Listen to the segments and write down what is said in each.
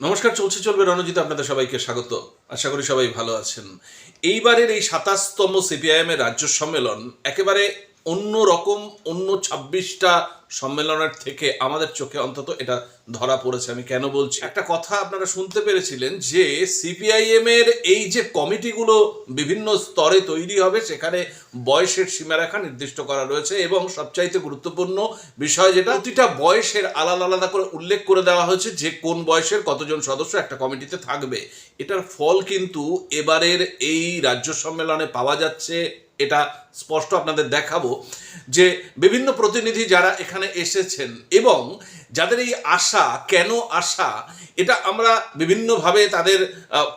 নমস্কার, চলছে, চলবে রণজিৎ, আপনাদের সবাইকে স্বাগত। আশা করি সবাই ভালো আছেন। এইবারের এই সাতাশতম সিপিআইএম এর রাজ্য সম্মেলন একেবারে অন্য রকম অন্য ছাব্বিশটা সম্মেলনের থেকে আমাদের চোখে অন্তত এটা ধরা পড়েছে, আমি কেন বলছি? একটা কথা আপনারা শুনতে পেরেছিলেন যে সিপিআইএম এর এই যে কমিটিগুলো বিভিন্ন স্তরে তৈরি হবে, সেখানে বয়সের সীমারেখা নির্দিষ্ট করা রয়েছে এবং সবচাইতে গুরুত্বপূর্ণ বিষয় যেটা, প্রতিটা বয়সের আলাদা আলাদা করে উল্লেখ করে দেওয়া হয়েছে যে কোন বয়সের কতজন সদস্য একটা কমিটিতে থাকবে। এটার ফল কিন্তু এবারের এই রাজ্য সম্মেলনে পাওয়া যাচ্ছে, এটা স্পষ্ট আপনাদের দেখাবো, যে বিভিন্ন প্রতিনিধি যারা এখানে এসেছেন এবং যাদের এই আশা, কেন আশা, এটা আমরা বিভিন্নভাবে তাদের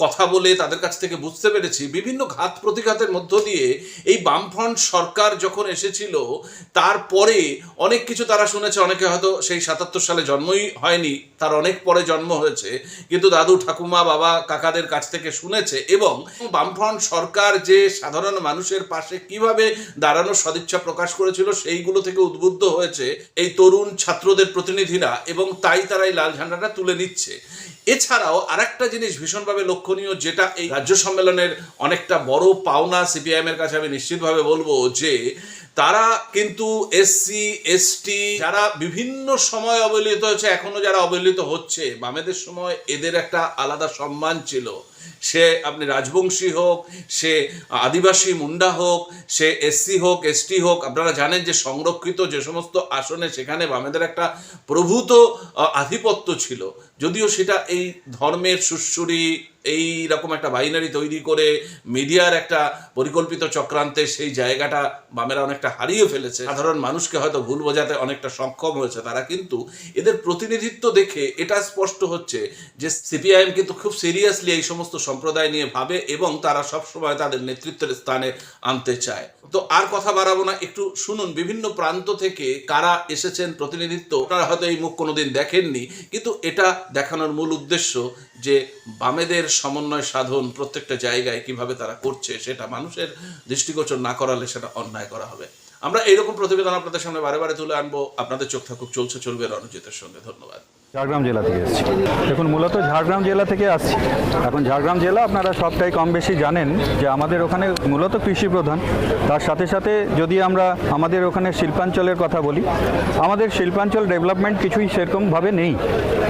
কথা বলে তাদের কাছ থেকে বুঝতে পেরেছি। বিভিন্ন ঘাত প্রতিঘাতের মধ্য দিয়ে এই বামফ্রন্ট সরকার যখন এসেছিল, তারপরে অনেক কিছু তারা শুনেছে। অনেকে হয়তো সেই সাতাত্তর সালে জন্মই হয়নি, তার অনেক পরে জন্ম হয়েছে। কিন্তু দাদু, ঠাকুমা, বাবা, কাকাদের কাছ থেকে শুনেছে এবং বামফ্রন্ট সরকার যে সাধারণ মানুষের পাশে কীভাবে দাঁড়ানোর সদিচ্ছা প্রকাশ করেছিল, সেইগুলো থেকে উদ্বুদ্ধ হয়েছে। এই তরুণ ছাত্রদের প্রতিনিধিরা এবং তাই তারা এই লাল ঝান্ডাটা তুলে নিচ্ছে। এছাড়াও আরেকটা জিনিস ভীষণভাবে লক্ষণীয়, যেটা এই রাজ্য সম্মেলনের অনেকটা বড় পাওনা সিপিআইএম এর কাছে আমি নিশ্চিতভাবে বলব যে তারা কিন্তু এসসি এসটি যারা বিভিন্ন সময় অবহেলিত হয়েছে, এখনও যারা অবহেলিত হচ্ছে, বামেদের সময় এদের একটা আলাদা সম্মান ছিল। সে আপনি রাজবংশী হোক, সে আদিবাসী মুন্ডা হোক, সে এসসি হোক এসটি হোক, আপনারা জানেন যে সংরক্ষিত যে সমস্ত আসনে সেখানে বামেদের একটা প্রভূত আধিপত্য ছিল। যদিও সেটা এই ধর্মের সুশ্রুরি এই রকম একটা বাইনারি তৈরি করে মিডিয়ার একটা পরিকল্পিত চক্রান্তে সেই জায়গাটা বামেরা অনেকটা হারিয়ে ফেলেছে। সাধারণ মানুষকে হয়তো ভুল বোঝাতে অনেকটা সক্ষম হয়েছে তারা, কিন্তু এদের প্রতিনিধিত্ব দেখে এটা স্পষ্ট হচ্ছে যে সিপিআইএম কিন্তু খুব সিরিয়াসলি এই সমস্ত সম্প্রদায় নিয়ে ভাবে এবং তারা সবসময় তাদের নেতৃত্বের স্থানে আনতে চায়। তো আর কথা বাড়াবো না, একটু শুনুন বিভিন্ন প্রান্ত থেকে কারা এসেছেন প্রতিনিধিত্ব। আপনারা হয়তো এই মুখ কোনোদিন দেখেননি, কিন্তু এটা দেখানোর মূল উদ্দেশ্য যে বামেদের সমন্বয় সাধন প্রত্যেকটা জায়গায় কীভাবে তারা করছে সেটা মানুষের দৃষ্টিগোচর না করালে সেটা অন্যায় করা হবে। আমরা এইরকম প্রতিবেদন আপনাদের সামনে বারে বারে তুলে আনব। আপনাদের চোখ থাকুক, চলছে, চলবে রণজিতের সঙ্গে। ধন্যবাদ। ঝাড়গ্রাম জেলা থেকে এসেছি। দেখুন, মূলত ঝাড়গ্রাম জেলা থেকে আসছি। এখন ঝাড়গ্রাম জেলা আপনারা সবটাই কম বেশি জানেন যে আমাদের ওখানে মূলত কৃষি প্রধান। তার সাথে সাথে যদি আমরা আমাদের ওখানে শিল্পাঞ্চলের কথা বলি, আমাদের শিল্পাঞ্চল ডেভেলপমেন্ট কিছুই সেরকমভাবে নেই।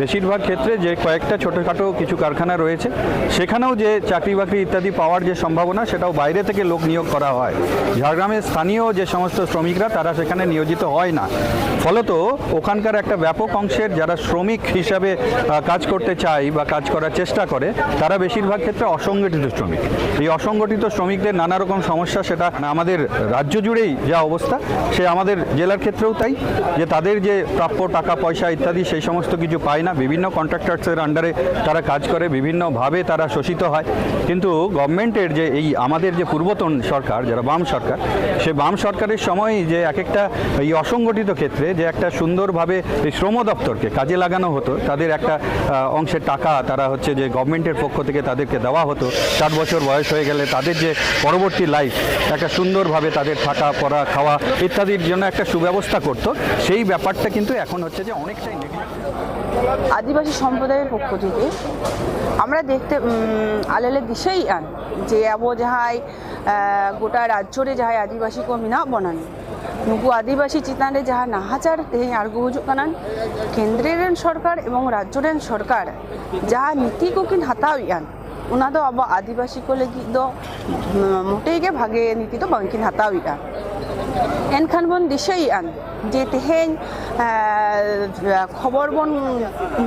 বেশিরভাগ ক্ষেত্রে যে কয়েকটা ছোটোখাটো কিছু কারখানা রয়েছে, সেখানেও যে চাকরি বাকরি ইত্যাদি পাওয়ার যে সম্ভাবনা, সেটাও বাইরে থেকে লোক নিয়োগ করা হয়। ঝাড়গ্রামের স্থানীয় যে সমস্ত শ্রমিকরা, তারা সেখানে নিয়োজিত হয় না। ফলত ওখানকার একটা ব্যাপক অংশের যারা শ্রমিক হিসাবে কাজ করতে চায় বা কাজ করার চেষ্টা করে, তারা বেশিরভাগ ক্ষেত্রে অসংগঠিত শ্রমিক। এই অসংগঠিত শ্রমিকদের নানা রকম সমস্যা, সেটা আমাদের রাজ্য জুড়েই যা অবস্থা, সে আমাদের জেলার ক্ষেত্রেও তাই, যে তাদের যে প্রাপ্য টাকা, পয়সা ইত্যাদি, সেই সমস্ত কিছু পায় না। বিভিন্ন কন্ট্রাক্টার্সের আন্ডারে তারা কাজ করে, বিভিন্নভাবে তারা শোষিত হয়। কিন্তু গভর্নমেন্টের যে এই আমাদের যে পূর্বতন সরকার, যারা বাম সরকার, সে বাম সরকারের সময় যে এক একটা এই অসংগঠিত ক্ষেত্রে যে একটা সুন্দরভাবে এই শ্রম দপ্তরকে কাজে লাগানো হতো? তাদের একটা অংশের টাকা তারা হচ্ছে যে গভর্নমেন্টের পক্ষ থেকে তাদেরকে দেওয়া হতো। চার বছর বয়স হয়ে গেলে তাদের যে পরবর্তী লাইফ একটা সুন্দরভাবে তাদের থাকা, পড়া, খাওয়া ইত্যাদির জন্য একটা সুব্যবস্থা করত। সেই ব্যাপারটা কিন্তু এখন হচ্ছে যে অনেকটাই আদিবাসী সম্প্রদায়ের পক্ষ থেকে আমরা দেখতে আলেলে দিশেই আন, যে আবহাওয়া যাহাই গোটা রাজ্যরে যাহাই আদিবাসী কমিনা বনানি। ᱱᱩᱠᱩ ᱟᱹᱫᱤᱵᱟᱹᱥᱤ ᱪᱮᱛᱟᱱ ᱨᱮ ᱡᱟᱦᱟᱸ ᱱᱟᱦᱟᱪᱟᱨ ᱛᱮᱦᱮᱧ ᱟᱬᱜᱚ ᱦᱤᱡᱩᱜ ᱠᱟᱱᱟ ᱠᱮᱱᱫᱨᱚ ᱨᱮᱱ ᱥᱚᱨᱠᱟᱨ ᱮᱵᱚᱝ ᱨᱟᱡᱽᱡᱚ ᱨᱮᱱ ᱥᱚᱨᱠᱟᱨ ᱡᱟᱦᱟᱸ ᱱᱤᱛᱤ ᱠᱚᱠᱤᱱ ᱦᱟᱛᱟᱣᱮᱜᱼᱟ ᱚᱱᱟ ᱫᱚ ᱟᱵᱚ ᱟᱹᱫᱤᱵᱟᱹᱥᱤ ᱠᱚ ᱞᱟᱹᱜᱤᱫ ᱫᱚ ᱢᱚᱴᱮ ᱜᱮ ᱵᱷᱟᱜᱮ ᱱᱤᱛᱤ ᱫᱚ ᱵᱟᱝᱠᱤᱱ ᱦᱟᱛᱟᱣᱮᱜᱼᱟ ᱮᱱᱠᱷᱟᱱ ᱵᱚᱱ ᱫᱤᱥᱟᱹᱭᱮᱜᱼᱟ ᱡᱮ ᱛᱮᱦᱮᱧ ᱠᱷᱚᱵᱚᱨ ᱵᱚᱱ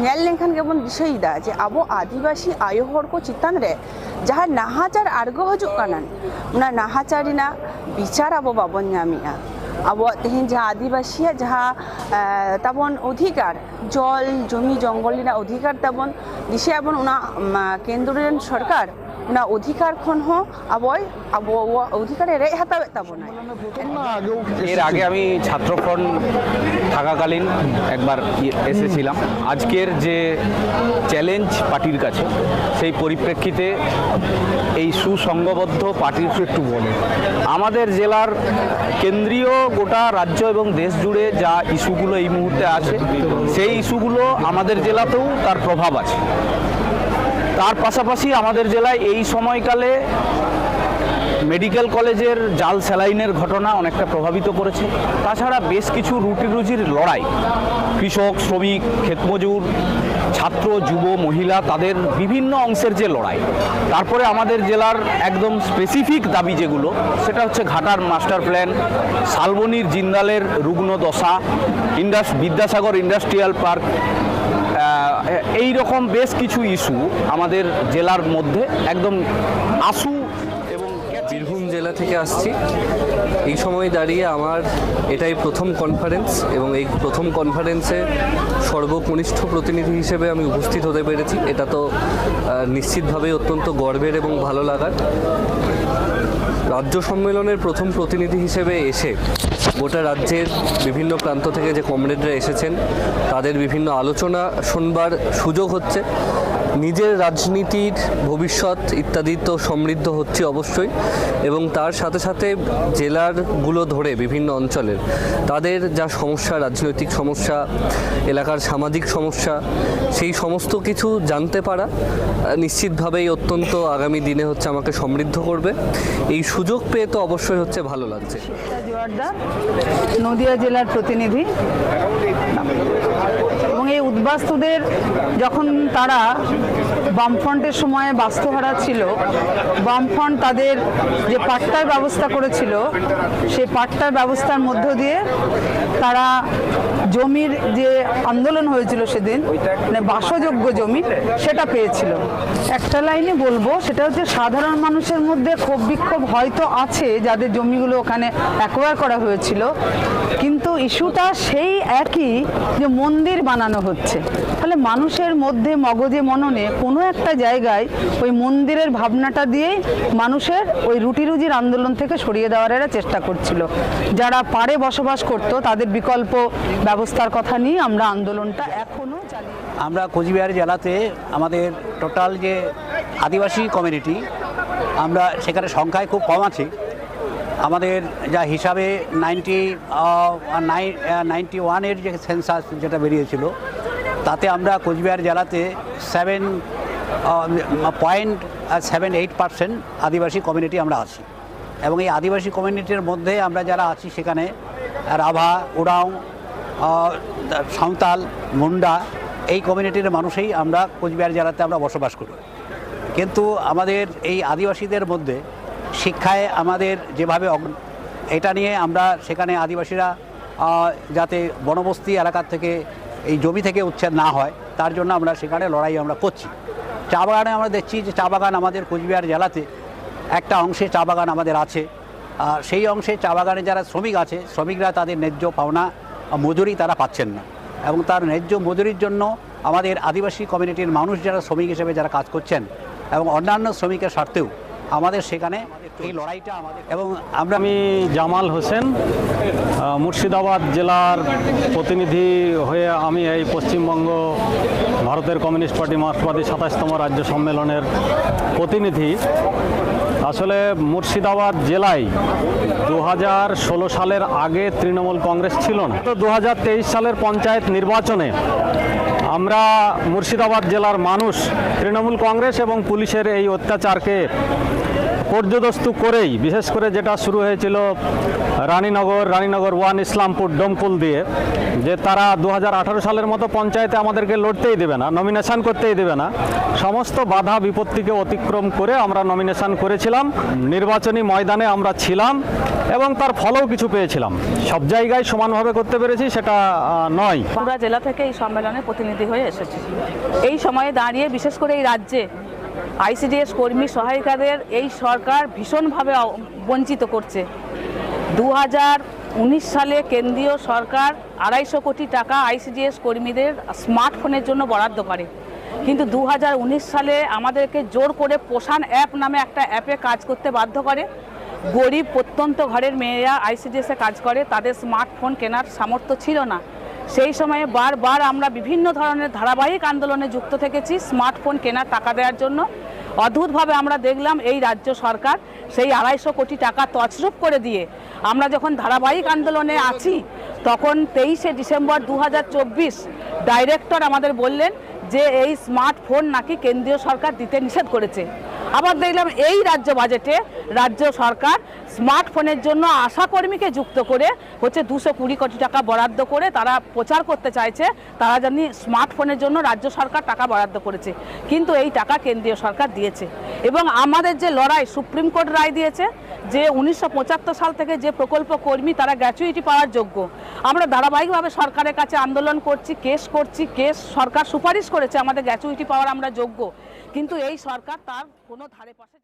ᱧᱮᱞ ᱞᱮᱱᱠᱷᱟᱱ ᱜᱮᱵᱚᱱ ᱫᱤᱥᱟᱹᱭᱮᱫᱟ ᱡᱮ ᱟᱵᱚ ᱟᱹᱫᱤᱵᱟᱹᱥᱤ ᱟᱭᱳ ᱦᱚᱲ ᱠᱚ ᱪᱮᱛᱟᱱ ᱨᱮ ᱡᱟᱦᱟᱸ ᱱᱟᱦᱟᱪᱟᱨ ᱟᱬᱜᱚ ᱦᱤᱡᱩᱜ ᱠᱟᱱᱟ ᱚᱱᱟ ᱱᱟᱦᱟᱪᱟᱨ ᱨᱮᱱᱟᱜ ᱵᱤᱪᱟᱨ ᱟᱵᱚ ᱵᱟᱵᱚᱱ ᱧᱟᱢᱮᱜᱼᱟ আবহাওয়া যা আদিবাসী যা তাবন অধিকার, জল, জমি জঙ্গলের অধিকার তাবন দিশে আবন ওনা কেন্দ্রের সরকার। ওনা অধিকার খন হᱚᱸ আবয় আবহাওয়া অধিকারে রেজ হাতাওয়েদ তাবনায় এর আগে আমি ছাত্রফ্রন্ট থাকাকালীন একবার এসেছিলাম। আজকের যে চ্যালেঞ্জ পার্টির কাছে, সেই পরিপ্রেক্ষিতে এই সুসংঘবদ্ধ পার্টির একটু বলে। আমাদের জেলার কেন্দ্রীয় গোটা রাজ্য এবং দেশ জুড়ে যা ইস্যুগুলো এই মুহূর্তে আছে, সেই ইস্যুগুলো আমাদের জেলাতেও তার প্রভাব আছে। তার পাশাপাশি আমাদের জেলায় এই সময়কালে মেডিকেল কলেজের জাল স্যালাইনের ঘটনা অনেকটা প্রভাবিত করেছে। তাছাড়া বেশ কিছু রুটি রুজির লড়াই। কৃষক, শ্রমিক, ক্ষেতমজুর, ছাত্র, যুব, মহিলা, তাদের বিভিন্ন অংশের যে লড়াই। তারপরে আমাদের জেলার একদম স্পেসিফিক দাবি যেগুলো, সেটা হচ্ছে ঘাটার মাস্টার প্ল্যান শালবনির জিন্দালের রুগ্ন দশা ইন্ডাস বিদ্যাসাগর ইন্ডাস্ট্রিয়াল পার্ক এই রকম বেশ কিছু ইস্যু আমাদের জেলার মধ্যে একদম আশু এবং বীরভূম জেলা থেকে আসছি। এই সময় দাঁড়িয়ে আমার এটাই প্রথম কনফারেন্স এবং এই প্রথম কনফারেন্সে সর্বকনিষ্ঠ প্রতিনিধি হিসেবে আমি উপস্থিত হতে পেরেছি। এটা তো নিশ্চিতভাবেই অত্যন্ত গর্বের এবং ভালো লাগার। রাজ্য সম্মেলনের প্রথম প্রতিনিধি হিসেবে এসে গোটা রাজ্যের বিভিন্ন প্রান্ত থেকে যে কমরেডরা এসেছেন, তাদের বিভিন্ন আলোচনা শুনবার সুযোগ হচ্ছে। নিজের রাজনীতির ভবিষ্যৎ ইত্যাদি তো সমৃদ্ধ হচ্ছে অবশ্যই এবং তার সাথে সাথে জেলারগুলো ধরে বিভিন্ন অঞ্চলের তাদের যা সমস্যা, রাজনৈতিক সমস্যা, এলাকার সামাজিক সমস্যা, সেই সমস্ত কিছু জানতে পারা নিশ্চিতভাবেই অত্যন্ত আগামী দিনে হচ্ছে আমাকে সমৃদ্ধ করবে। এই সুযোগ পেয়ে তো অবশ্যই হচ্ছে ভালো লাগছে। জোয়ারদার নদিয়া জেলার প্রতিনিধি। এবং এই উদ্বাস্তুদের যখন তারা বামফ্রন্টের সময়ে বাস্তুহারা ছিল। বামফ্রন্ট তাদের যে পাট্টার ব্যবস্থা করেছিল, সেই পাট্টার ব্যবস্থার মধ্য দিয়ে তারা জমির যে আন্দোলন হয়েছিল সেদিন মানে বাসযোগ্য জমি, সেটা পেয়েছিল। একটা লাইনে বলব, সেটা হচ্ছে সাধারণ মানুষের মধ্যে ক্ষোভ বিক্ষোভ হয়তো আছে, যাদের জমিগুলো ওখানে অ্যাকোয়ার করা হয়েছিল, কিন্তু ইস্যুটা সেই একই যে মন্দির বানানো হচ্ছে। ফলে মানুষের মধ্যে মগজে মননে কোনো একটা জায়গায় ওই মন্দিরের ভাবনাটা দিয়েই মানুষের ওই রুটি রুজির আন্দোলন থেকে সরিয়ে দেওয়ার এরা চেষ্টা করছিল। যারা পাড়ে বসবাস করতো, তাদের বিকল্প ব্যবস্থার কথা নিয়ে আমরা আন্দোলনটা এখনও আমরা কোচবিহার জেলাতে আমাদের টোটাল যে আদিবাসী কমিউনিটি, আমরা সেখানে সংখ্যায় খুব কম আছি। আমাদের যা হিসাবে নাইনটি নাইনটি ওয়ানের যে সেন্সাস যেটা বেরিয়েছিল, তাতে আমরা কোচবিহার জেলাতে seven point seven eight percent আদিবাসী কমিউনিটি আমরা আছি। এবং এই আদিবাসী কমিউনিটির মধ্যে আমরা যারা আছি সেখানে রাভা, উড়াও সাঁওতাল, মুন্ডা, এই কমিউনিটির মানুষেই আমরা কোচবিহার জেলাতে আমরা বসবাস করি। কিন্তু আমাদের এই আদিবাসীদের মধ্যে শিক্ষায় আমাদের যেভাবে এটা নিয়ে আমরা সেখানে আদিবাসীরা যাতে বনবস্তি এলাকার থেকে, এই জমি থেকে উচ্ছেদ না হয়, তার জন্য আমরা সেখানে লড়াই আমরা করছি। চা বাগানে আমরা দেখছি যে চা বাগান আমাদের কোচবিহার জেলাতে একটা অংশে চা বাগান আমাদের আছে। আর সেই অংশে চা বাগানে যারা শ্রমিক আছে, শ্রমিকরা তাদের ন্যায্য পাওনা মজুরি তারা পাচ্ছেন না। এবং তার ন্যায্য মজুরির জন্য আমাদের আদিবাসী কমিউনিটির মানুষ যারা শ্রমিক হিসেবে যারা কাজ করছেন এবং অন্যান্য শ্রমিকের স্বার্থেও আমাদের সেখানে এই লড়াইটা আমাদের এবং আমরা আমি জামাল হোসেন মুর্শিদাবাদ জেলার প্রতিনিধি হয়ে আমি এই পশ্চিমবঙ্গ ভারতের কমিউনিস্ট পার্টি মার্ক্সবাদী সাতাশতম রাজ্য সম্মেলনের প্রতিনিধি। আসলে মুর্শিদাবাদ জেলায় দু হাজার ষোলো সালের আগে তৃণমূল কংগ্রেস ছিল না। তো দু হাজার তেইশ সালের পঞ্চায়েত নির্বাচনে আমরা মুর্শিদাবাদ জেলার মানুষ, তৃণমূল কংগ্রেস এবং পুলিশের এই অত্যাচারকে পর্যদস্তু করেই, বিশেষ করে যেটা শুরু হয়েছিল রানীনগর রানীনগর ওয়ান ইসলামপুর ডোমকুল দিয়ে, যে তারা দু হাজার আঠেরো সালের মতো পঞ্চায়েতে আমাদেরকে লড়তেই দেবে না নমিনেশন করতেই দেবে না। সমস্ত বাধা বিপত্তিকে অতিক্রম করে আমরা নমিনেশন করেছিলাম, নির্বাচনী ময়দানে আমরা ছিলাম এবং তার ফলও কিছু পেয়েছিলাম। সব জায়গায় সমানভাবে করতে পেরেছি সেটা নয়। বাঁকুড়া জেলা থেকে এই সম্মেলনে প্রতিনিধি হয়ে এসেছি। এই সময়ে দাঁড়িয়ে বিশেষ করে এই রাজ্যে আইসিডিএস কর্মী সহায়িকাদের এই সরকার ভীষণভাবে বঞ্চিত করছে। দু উনিশ সালে কেন্দ্রীয় সরকার আড়াইশো কোটি টাকা আইসিডিএস কর্মীদের স্মার্টফোনের জন্য বরাদ্দ করে। কিন্তু দু হাজার উনিশ সালে আমাদেরকে জোর করে পোষণ অ্যাপ নামে একটা অ্যাপে কাজ করতে বাধ্য করে। গরিব প্রত্যন্ত ঘরের মেয়েরা আইসিডিএসে কাজ করে, তাদের স্মার্টফোন কেনার সামর্থ্য ছিল না। সেই সময়ে বারবার আমরা বিভিন্ন ধরনের ধারাবাহিক আন্দোলনে যুক্ত থেকেছি, স্মার্টফোন কেনার টাকা দেওয়ার জন্য। অদ্ভুতভাবে আমরা দেখলাম এই রাজ্য সরকার সেই আড়াইশো কোটি টাকা তছরূপ করে দিয়ে আমরা যখন ধারাবাহিক আন্দোলনে আছি, তখন তেইশে ডিসেম্বর দু হাজার চব্বিশ ডাইরেক্টর আমাদের বললেন যে এই স্মার্টফোন নাকি কেন্দ্রীয় সরকার দিতে নিষেধ করেছে। আবার দেখলাম এই রাজ্য বাজেটে রাজ্য সরকার স্মার্টফোনের জন্য আশাকর্মীকে যুক্ত করে হচ্ছে দুশো কুড়ি কোটি টাকা বরাদ্দ করে তারা প্রচার করতে চাইছে। তারা জানি স্মার্টফোনের জন্য রাজ্য সরকার টাকা বরাদ্দ করেছে, কিন্তু এই টাকা কেন্দ্রীয় সরকার দিয়েছে। এবং আমাদের যে লড়াই, সুপ্রিম কোর্ট রায় দিয়েছে যে উনিশশো পঁচাত্তর সাল থেকে যে প্রকল্প কর্মী তারা গ্র্যাচুইটি পাওয়ার যোগ্য। আমরা ধারাবাহিকভাবে সরকারের কাছে আন্দোলন করছি, কেস করছি, কেস সরকার সুপারিশ করেছে, আমাদের গ্র্যাচুইটি পাওয়ার আমরা যোগ্য। কিন্তু এই সরকার তার কোনো ধারে পাশে